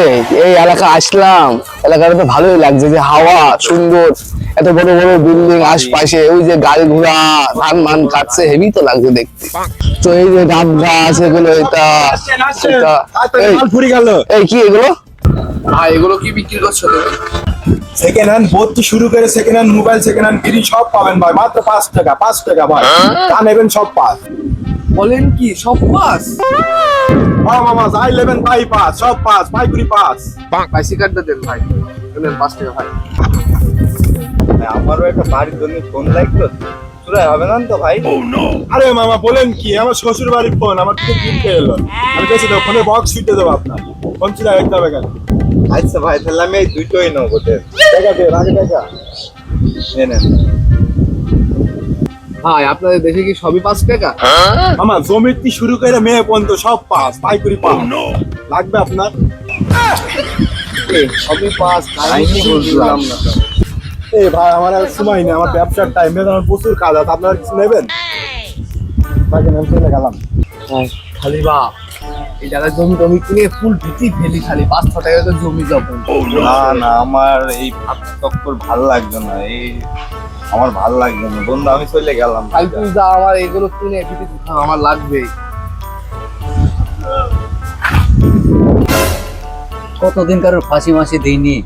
এই এই এলাকা আসলাম। এলাকাটা তো ভালোই লাগছে যে হাওয়া সুন্দর। এত বড় বড় বিল্ডিং আশপাশে ওই যে গাড়ি ঘোড়া ধান মান কাটছে হেভি তো লাগছে দেখতে। তো এই যে ডাব গাছ এগুলো এটা এটা এই, ফুরি গেল এই কি এগুলো? ভাই এগুলো কি বিক্রি করছ সেকেন্ড হ্যান্ড ভর্তি শুরু করে second hand mobile second hand free সব পাবেন ভাই। মাত্র পাঁচ টাকা পাঁচ টাকা ভাই। যা নেবেন সব পাঁচ বলেন কি সব পাস? হ্যাঁ মামা আই নেবেন তাই পাস সব পাঁচ পাইকুড়ি পাঁচ ভাই সিগারেটটা দেন ভাই দেন পাঁচ টাকা ভাই। আমারও একটা বাড়ির জন্য ফোন লাগতো চুরাই হবে না তো ভাই? আরে মামা বলেন কি আমার শ্বশুর বাড়ির ফোন আমার কিছু কিনতে এলো। আমি বেশি দেবো ফোনে বক্স ছুটে দেবো আপনার। ফোন ছিল একদম কেন? আচ্ছা ভাই তাহলে আমি এই দুটোই নেব টাকা দে আগে টাকা। নেন। ভাই আপনাদের দেখে কি সবই পাঁচ টাকা? আমার জমির থেকে শুরু করে মেয়ে পর্যন্ত সব পাঁচ পাইকুড়ি পাঁচ। লাগবে আপনার? সবই পাঁচ বুঝলাম না। এই ভাই আমার আর সময় নেই আমার ব্যবসার টাইম আমার প্রচুর কাজ আছে আপনারা কিছু নেবেন? ভাই আমি চলে গেলাম। খালি বা এই জায়গায় জমি টমি কিনে ফুল ভিটি ফেলি খালি পাঁচ ছ টাকা তো জমি যাব না না আমার এই ভাত চক্কর ভালো লাগছে না এই আমার ভালো লাগছে না। বন্ধু আমি চলে গেলাম। খালি তুই যা আমার এগুলো কিনে ভিটি আমার লাগবে। কতদিন কারোর ফাঁসি মাসি দিইনি?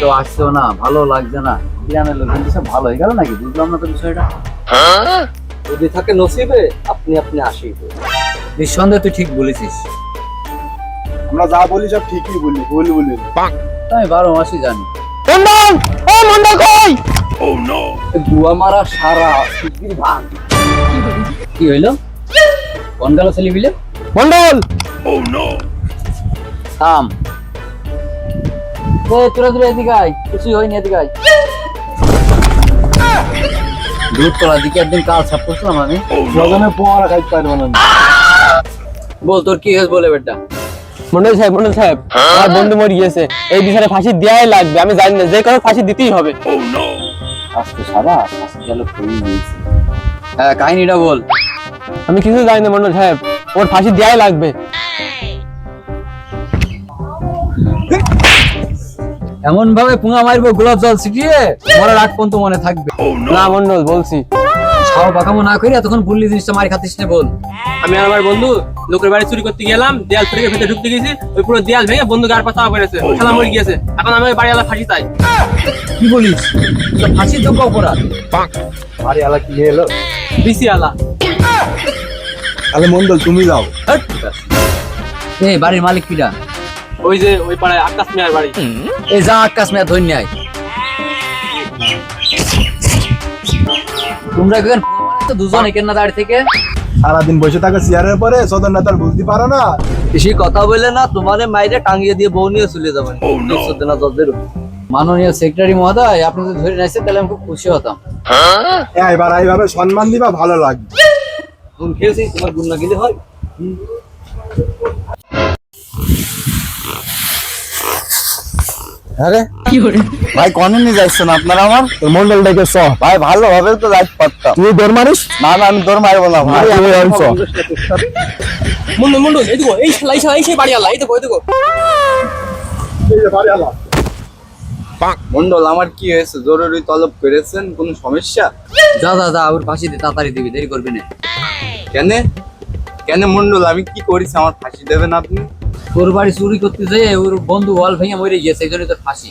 তো আসছো না ভালো লাগছে না। গ্রামের লোক কিন্তু সব ভালো? হয়ে গেল নাকি? বুঝলাম না তো বিষয়টা। যদি থাকে নসিবে আপনি আপনি আসিবে নিঃসন্দেহে তুই ঠিক বলেছিস। আমরা যা বলি সব ঠিকই বলি ভুল বলি না। তা আমি বারো মাসই জানি। মন্ডল ও মন্ডল কই দুয়া মারা সারা শিগগির কি হইল? কোন গেল ছেলে বিলে মন্ডল থাম। এ তোরা তোরা এদিকে আয়। কিছুই হয়নি এদিকে আয়। দুধ তোলা দিকে একদিন কাল সাপ করছিলাম আমি। সজনে পোয়ারা খাইতে পারব না। বল তোর কি হয়েছে বলে বেটা? মন্ডল সাহেব মন্ডল সাহেব আমার বন্ধু মরে গিয়েছে। এই বিচারে ফাঁসি দেওয়াই লাগবে আমি জানি না যে কারও ফাঁসি দিতেই হবে। আজকে সারা ফাঁসি গেল হ্যাঁ কাহিনীটা বল। আমি কিছু জানি না মন্ডল সাহেব ওর ফাঁসি দেওয়াই লাগবে। এমন ভাবে পুঙা মারবো গোলাপ জল ছিটিয়ে মরার আগ পর্যন্ত মনে থাকবে। না মন্ডল বলছি। খাওয়া বাকামো না করে এতক্ষণ বললি জিনিসটা মারি খাতিস না বল আমি আর আমার বন্ধু লোকের বাড়ি চুরি করতে গেলাম দেয়াল ফেটে ভেতরে ঢুকতে গেছি ওই পুরো দেয়াল ভেঙে বন্ধু গার পাতা পড়েছে খেলা মরে গিয়েছে। এখন আমি ওই বাড়িওয়ালা ফাঁসি চাই। কি বলিস? ফাঁসির যোগ্য অপরাধ। আরে আলা কি এলো? বিসি আলা তাহলে মন্ডল তুমি যাও। হাট, এই বাড়ির মালিক কিরা ওই যে ওই পাড়ায় আকাশ মিয়ার বাড়ি। এই যা আকাশ মেয়া ধন্য আয় তোমরা কেন তো দুজন একের না দাঁড়িয়ে থেকে। সারাদিন বসে থাকা চেয়ারের পরে সদর নেতার বুঝতে পারো না। বেশি কথা বলে না তোমারে মাইরে টাঙ্গিয়ে দিয়ে বউ নিয়ে চলে যাবেন দেখছ না মাননীয় সেক্রেটারি মহোদয় আপনি যদি ধরে নিয়েছেন তাহলে আমি খুব খুশি হতাম। হ্যাঁ এবার এইভাবে সম্মান দিবা ভালো লাগবে। ঘুম খেয়েছি তোমার গুণ না গেলে হয় আরে? ভাই কনে যাচ্ছেন আপনারা আমার? তোর মন্ডল ডেকে চ। ভাই ভালোভাবে তো যাইতে পারতাম। তুই দৌড় মারিস? না না আমি মারবো না ভাই। তুই অংশ মুন্ডু মুন্ডু এই দেখো এই শালা এই শালা এই সেই বাড়িওয়ালা এই দেখো এই দেখো। এই যে বাড়ি আলা মন্ডল আমার কি হয়েছে? জরুরি তলব করেছেন? কোনো সমস্যা? যা যা যা ওর ফাঁসি দিয়ে তাড়াতাড়ি দিবি দেরি করবি না। কেন? কেন মন্ডল আমি কি করেছি? আমার ফাঁসি দেবেন আপনি? তোর বাড়ি চুরি করতে যেয়ে ওর বন্ধু ওয়াল ভেঙে মরে গিয়েছে এই জন্যই তোর ফাঁসি।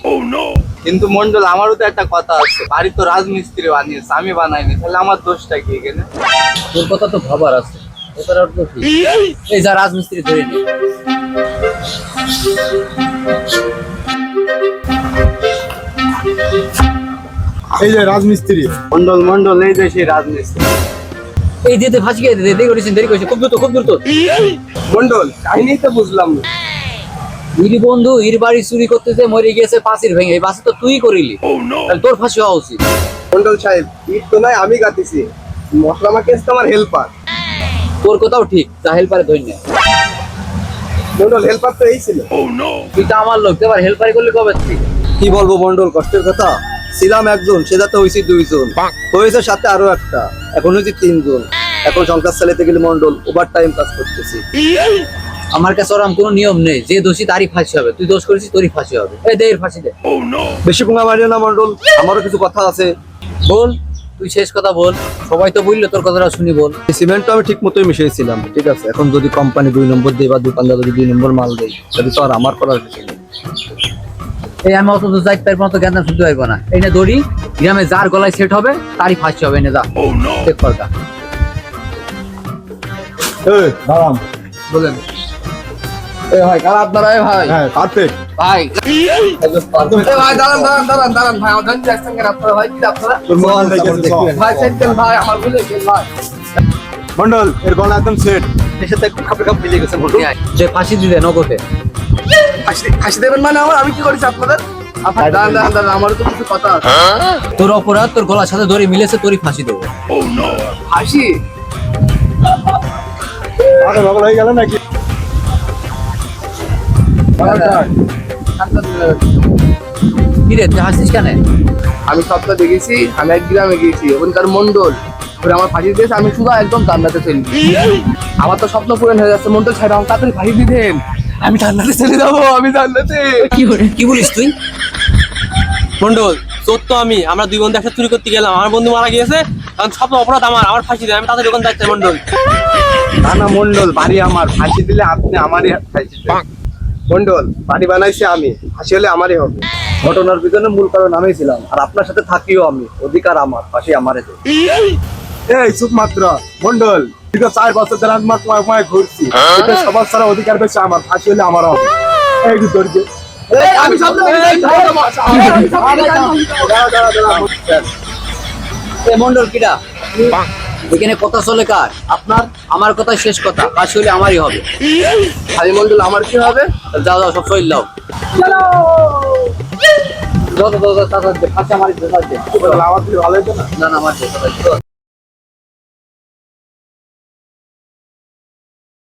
কিন্তু মন্ডল আমারও তো একটা কথা আছে। বাড়ি তো রাজমিস্ত্রি বানিয়েছে আমি বানাইনি তাহলে আমার দোষটা কি এখানে? তোর কথা তো ভাবার আছে তো এই যা রাজমিস্ত্রি ধরে নি। এই যে রাজমিস্ত্রি। মন্ডল মন্ডল এই যে সেই রাজমিস্ত্রি। এই দিতে ফাঁসি গিয়ে দেরি করেছেন দেরি করেছে খুব দ্রুত খুব দ্রুত। মন্ডল কাহিনী তো বুঝলাম না। ইর বন্ধু ইর বাড়ি চুরি করতে যে মরে গিয়েছে পাঁচির ভেঙে। এই তো তুই করিলি। তাহলে তোর ফাঁসি হওয়া উচিত। মন্ডল সাহেব ইট তো নয় আমি গাতিছি মশলা মাকেস তো আমার হেল্পার তোর কথাও ঠিক যা হেল্পারে ধন্য মন্ডল হেল্পার তো এই ছিল। তুই তো আমার লোক আবার হেল্পারি করলে কবে কি বলব মন্ডল কষ্টের কথা? ছিলাম একজন সেটাতে হয়েছি দুইজন। হয়েছে সাথে আরও একটা এখন হয়েছে তিনজন। এখন সংসার চালাতে গেলে মন্ডল ওভার টাইম কাজ করতেছি। আমার কাছে ওরকম কোনো নিয়ম নেই যে দোষী তারই ফাঁসি হবে। তুই দোষ করেছিস তোরই ফাঁসি হবে। এই দে এর ফাঁসি দে। বেশি পুঙ্গা মারিও না মন্ডল আমারও কিছু কথা আছে। বল তুই শেষ কথা বল। সবাই তো বলল তোর কথাটা শুনি বল। এই সিমেন্টটা আমি ঠিক মতোই মিশিয়েছিলাম ঠিক আছে? এখন যদি কোম্পানি দুই নম্বর দেয় বা দোকানদার যদি দুই নম্বর মাল দেয় তাহলে তো আর আমার করার কিছু নেই। এই আমি অত তো যাইতে পারব না তো জ্ঞান শুনতে পারব না। এই না দড়ি গ্রামে যার গলায় সেট হবে তারই ফাঁসি হবে এনে যা। চেক কর গা। এই, দাঁড়ান। বলেন। এ ভাই কার আপনারা ভাই? হ্যাঁ পারফেক্ট ভাই। ভাই দাঁড়ান দাঁড়ান দাঁড়ান দাঁড়ান ভাই আমার জানি আসছেন কেন আপনারা ভাই কি আপনারা? ভাই সেন্টেন ভাই আমার বুঝে ভাই। মন্ডল এর গলা একদম সেট। এর সাথে একটু খাপে খাপ মিলে গেছে যে ফাঁসি দিলে নগদে। হাসি হাসি দেবেন মানে আমার? আমি কি করেছি আপনাদের? দাঁড়ান দাঁড়ান দাঁড়ান আমারও তো কিছু কথা আছে। তোর অপরাধ তোর গলার সাথে দড়ি মিলেছে তোরই ফাঁসি দেবো। হাসি? আরে বাবা হয়ে গেল নাকি? কি রে তুই হাসিস কেন? আমি সবটা দেখেছি আমি এক গ্রামে গিয়েছি ওখানকার মন্ডল ওরা আমার ফাঁসি দিয়েছে আমি শুধু একদম কান্নাতে চলি আমার তো স্বপ্ন পূরণ হয়ে যাচ্ছে মন্ডল ছাড়া আমার তাড়াতাড়ি ফাঁসি দিতেন আমি ঠান্ডাতে চলে যাব আমি ঠান্ডাতে কি কি বলিস তুই? মন্ডল তোর তো আমি আমরা দুই বন্ধু একসাথে চুরি করতে গেলাম। আমার বন্ধু মারা গিয়েছে কারণ সব অপরাধ আমার আমার ফাঁসি দেয় আমি তাদের ওখানে যাচ্ছি মন্ডল। না না মন্ডল বাড়ি আমার। ফাঁসি দিলে আপনি আমারই ফাঁসি দেবেন। মন্ডল বাড়ি বানাইছি আমি। ফাঁসি হলে আমারই হবে। ঘটনার পিছনে মূল কারণ আমি ছিলাম আর আপনার সাথে থাকিও আমি। অধিকার আমার ফাঁসি আমারে দে এই চুপ মাত্র মন্ডল ঠিক আছে চার বছর ধরে আমি তোমায় ঘুরছি এটা সবার সারা অধিকার বেশি আমার ফাঁসি হলে আমার হবে এই যে আমি মন্ডল কিরা এখানে কথা চলে কার আপনার আমার কথা শেষ কথা ফাঁসি হলে আমারই হবে হাজি মন্ডল আমার কি হবে যাও যাও সব দাও দে, ফাঁসি দে। আমার ভালো হতো না না আমার।